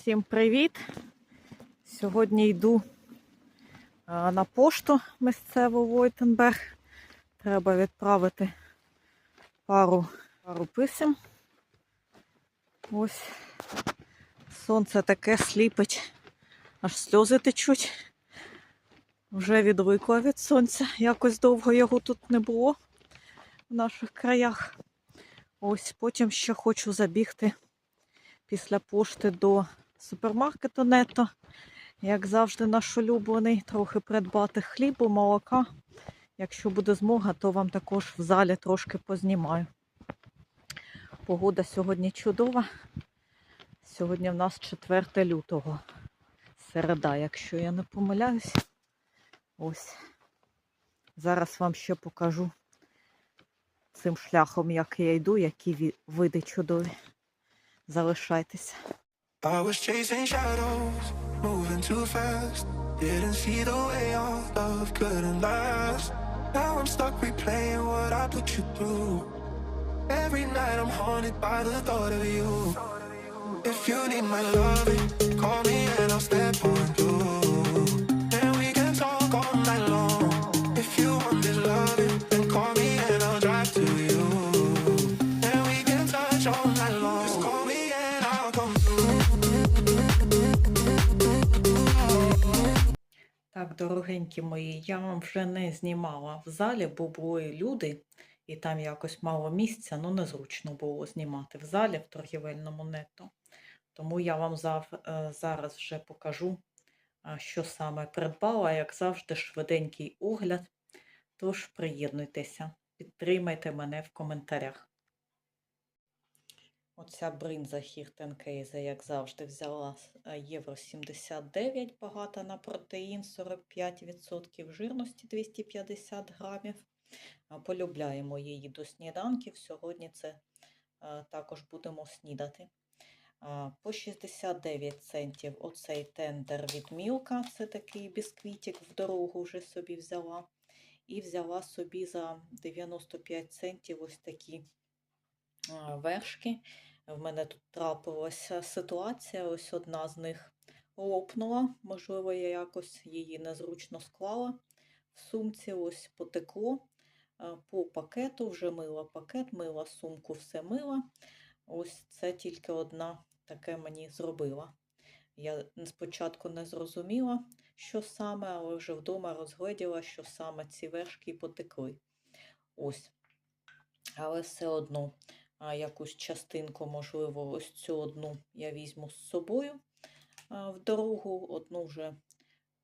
Всім привіт! Сьогодні йду на пошту місцеву Войтенберг. Треба відправити пару, пару писем. Ось сонце таке сліпить, аж сльози течуть. Вже відвикла від сонця. Якось довго його тут не було в наших краях. Ось потім ще хочу забігти після пошти до супермаркету Нетто. Як завжди, наш улюблений, трохи придбати хлібу, молока. Якщо буде змога, то вам також в залі трошки познімаю. Погода сьогодні чудова. Сьогодні в нас 4 лютого. Середа, якщо я не помиляюсь. Ось. Зараз вам ще покажу цим шляхом, як я йду, які види чудові. Залишайтеся. I was chasing shadows, moving too fast. Didn't see the way our love couldn't last. Now I'm stuck replaying what I put you through. Every night I'm haunted by the thought of you. If you need my loving, call me and I'll step on дорогенькі мої, я вам вже не знімала в залі, бо були люди, і там якось мало місця, ну незручно було знімати в залі в торгівельному нетто. Тому я вам зав, е, зараз вже покажу, що саме придбала, як завжди, швиденький огляд. Тож приєднуйтеся, підтримайте мене в коментарях. Оця бринза Хіртенкейза, як завжди, взяла е, євро 79, багата на протеїн, 45% жирності 250 грамів. Полюбляємо її до сніданків. Сьогодні це е, також будемо снідати. По 69 центів оцей тендер від Мілка, це такий бісквітик в дорогу вже собі взяла. І взяла собі за 95 центів ось такі вершки. В мене тут трапилася ситуація, ось одна з них лопнула, можливо, я якось її незручно склала в сумці, ось потекло по пакету, вже мила пакет, мила сумку, все мила. Ось це тільки одна таке мені зробила. Я спочатку не зрозуміла, що саме, але вже вдома розгледіла, що саме ці вершки потекли. Ось. Але все одно якусь частинку, можливо, ось цю одну я візьму з собою в дорогу, одну вже,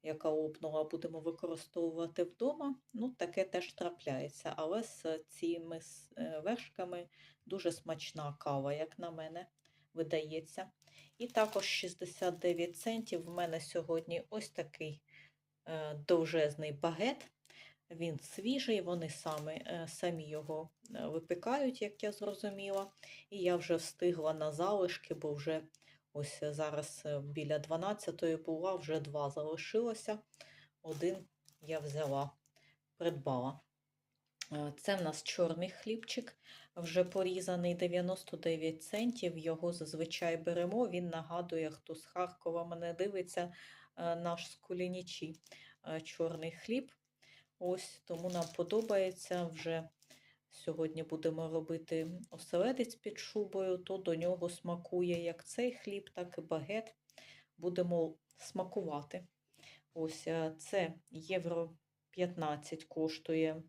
яка лопнула, будемо використовувати вдома. Ну, таке теж трапляється. Але з цими е, вершками дуже смачна кава, як на мене, видається. І також 69 центів в мене сьогодні ось такий е, довжезний багет. Він свіжий, вони самі, е, самі його е, випікають, як я зрозуміла. І я вже встигла на залишки, бо вже ось зараз е, біля 12-ї була, вже два залишилося. Один я взяла, придбала. Це в нас чорний хлібчик, вже порізаний 99 центів. Його зазвичай беремо. Він нагадує, хто з Харкова мене дивиться, наш з Кулінічі чорний хліб. Ось тому нам подобається вже. Сьогодні будемо робити оселедець під шубою, то до нього смакує як цей хліб, так і багет. Будемо смакувати. Ось е, це євро 15 коштує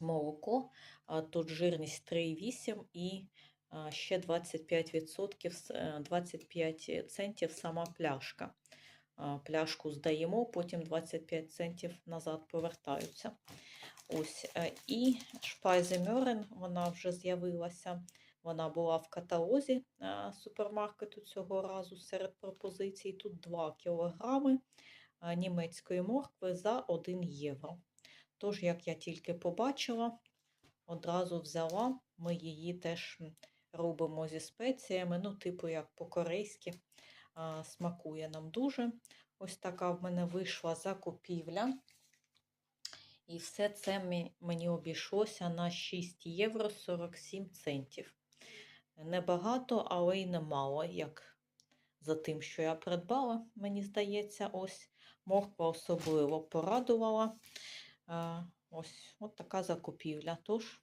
молоко, а тут жирність 3,8 і ще 25%, е, 25 центів сама пляшка. Пляшку здаємо, потім 25 центів назад повертаються. Ось. е, І Шпайземерен, вона вже з'явилася. Вона була в каталозі е, супермаркету цього разу серед пропозицій. Тут 2 кілограми е, німецької моркви за 1 євро. Тож, як я тільки побачила, одразу взяла. Ми її теж робимо зі спеціями, ну, типу, як по-корейськи, смакує нам дуже. Ось така в мене вийшла закупівля. І все це мені обійшлося на 6 євро 47 центів. Небагато, але й немало, як за тим, що я придбала, мені здається, ось морква особливо порадувала. Ось от така закупівля. Тож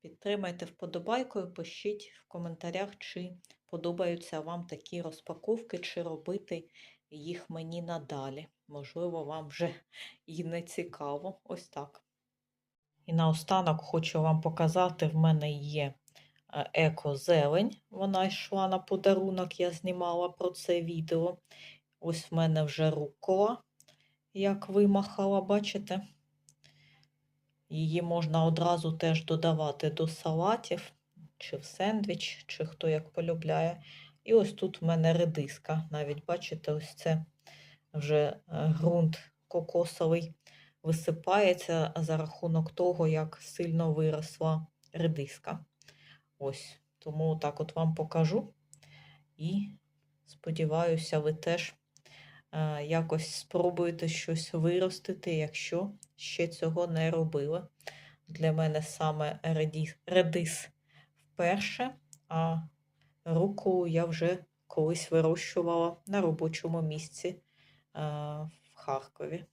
підтримайте вподобайкою, пишіть в коментарях, чи подобаються вам такі розпаковки, чи робити їх мені надалі. Можливо, вам вже і не цікаво. Ось так. І наостанок хочу вам показати: в мене є е, еко-зелень. Вона йшла на подарунок, я знімала про це відео. Ось в мене вже рукола, як вимахала, бачите? Її можна одразу теж додавати до салатів, чи в сендвіч, чи хто як полюбляє. І ось тут в мене редиска. Навіть бачите, ось це вже е, ґрунт кокосовий висипається за рахунок того, як сильно виросла редиска. Ось, тому так от вам покажу. І сподіваюся, ви теж е, якось спробуєте щось виростити, якщо ще цього не робили. Для мене саме редис вперше, а руку я вже колись вирощувала на робочому місці е, в Харкові.